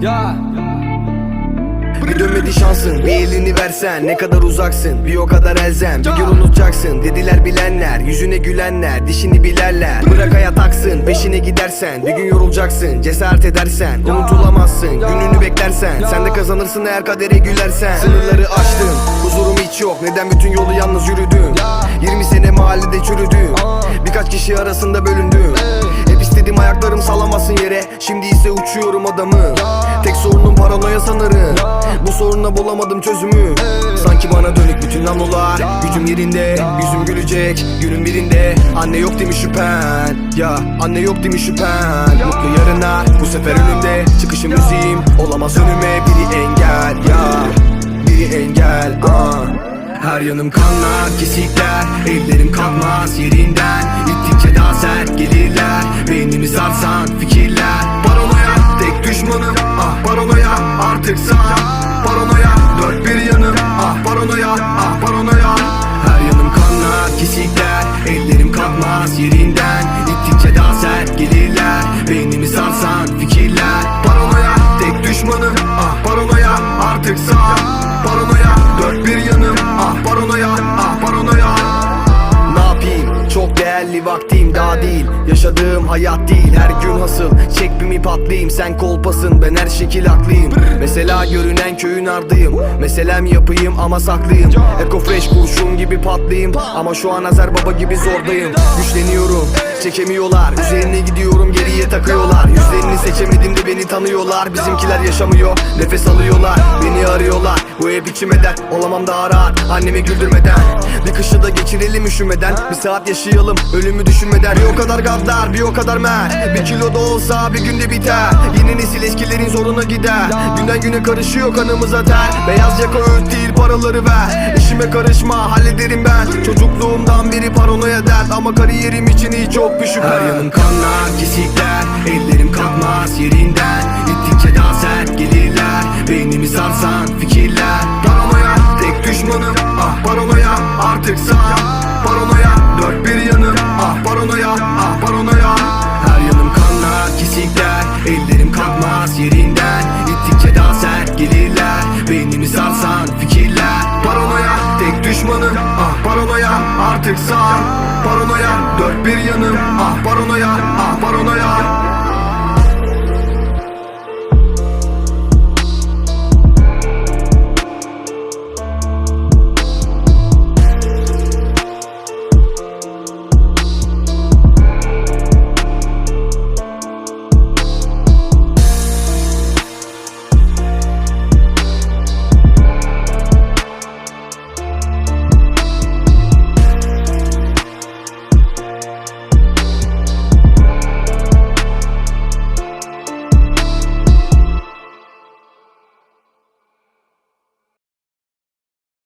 Ya. Bir dönmedi şansın bir elini versen Ne kadar uzaksın bir o kadar elzem Bir gün unutacaksın. Dediler bilenler Yüzüne gülenler dişini bilerler. Bırak hayat aksın peşine gidersen Bir gün yorulacaksın cesaret edersen Unutulamazsın gününü beklersen. Sen de kazanırsın eğer kadere gülersen. Sınırları aştım huzurum hiç yok. Neden bütün yolu yalnız yürüdüm 20 sene mahallede çürüdüm Birkaç kişi arasında bölündüm Hep istedim ayaklarım salamasın yere. Şimdi ise uçuyorum adamı. Tek sorunum paranoya sanırım. Bu soruna bulamadım çözümü. Sanki bana dönük bütün anılar Gücüm yerinde yüzüm gülecek. Günün birinde anne yok demiş şüphen. Ya anne yok demiş şüphen. Mutlu yarınlar bu sefer önümde. Çıkışım müziğim olamaz önüme. Biri engel ya. Biri engel ah. Her yanım kanlar, kesikler. Ellerim kalkmaz yerinden sarsan fikirler Paranoya tek düşmanım Ah paranoya artık sağ. Paranoya dört bir yanım Ah paranoya ah paranoya. Her yanım kanlar, kesikler Ellerim kalkmaz yerinden. İttikçe daha sert gelirler Beynimi sarsan fikirler. Paranoya tek düşmanım Ah paranoya vaktim daha değil. Yaşadığım hayat değil her gün hasıl. Çekbimi patlayayım sen kolpasın. Ben her şekil haklıyım. Mesela görünen köyün ardıyım. Meselem yapayım ama saklıyım. Eko fresh kurşun gibi patlayayım. Ama şu an Azer baba gibi zordayım. Güçleniyorum çekemiyorlar. Üzerine gidiyorum geriye takıyorlar. Yüzlerini seçemedim de beni tanıyorlar. Bizimkiler yaşamıyor nefes alıyorlar. Beni arıyorlar bu hep içime dert Olamam daha rahat annemi güldürmeden. Bir kışı da geçirelim üşümeden Bir saat yaşayalım ölümü düşünmeden. Bir o kadar gaddar bir o kadar mert Bir kilo da olsa bir günde biter. Yeni nesil eskilerin zoruna gider. Günden güne karışıyor kanımıza ter Beyaz yaka öğüt değil paraları ver. İşime karışma hallederim ben. Çocukluğumdan beri paranoya dert. Ama kariyerim için hiç çok bir şüphe Her yanım kanlar kesikler. Ellerim kalkmaz yerinden. İttikçe daha sert gelirler. Beynimi sarsan fikirler tek düşmanım. Ah paranoya artık sağ. Paranoya dört bir yanım. Ah paranoya ah paranoya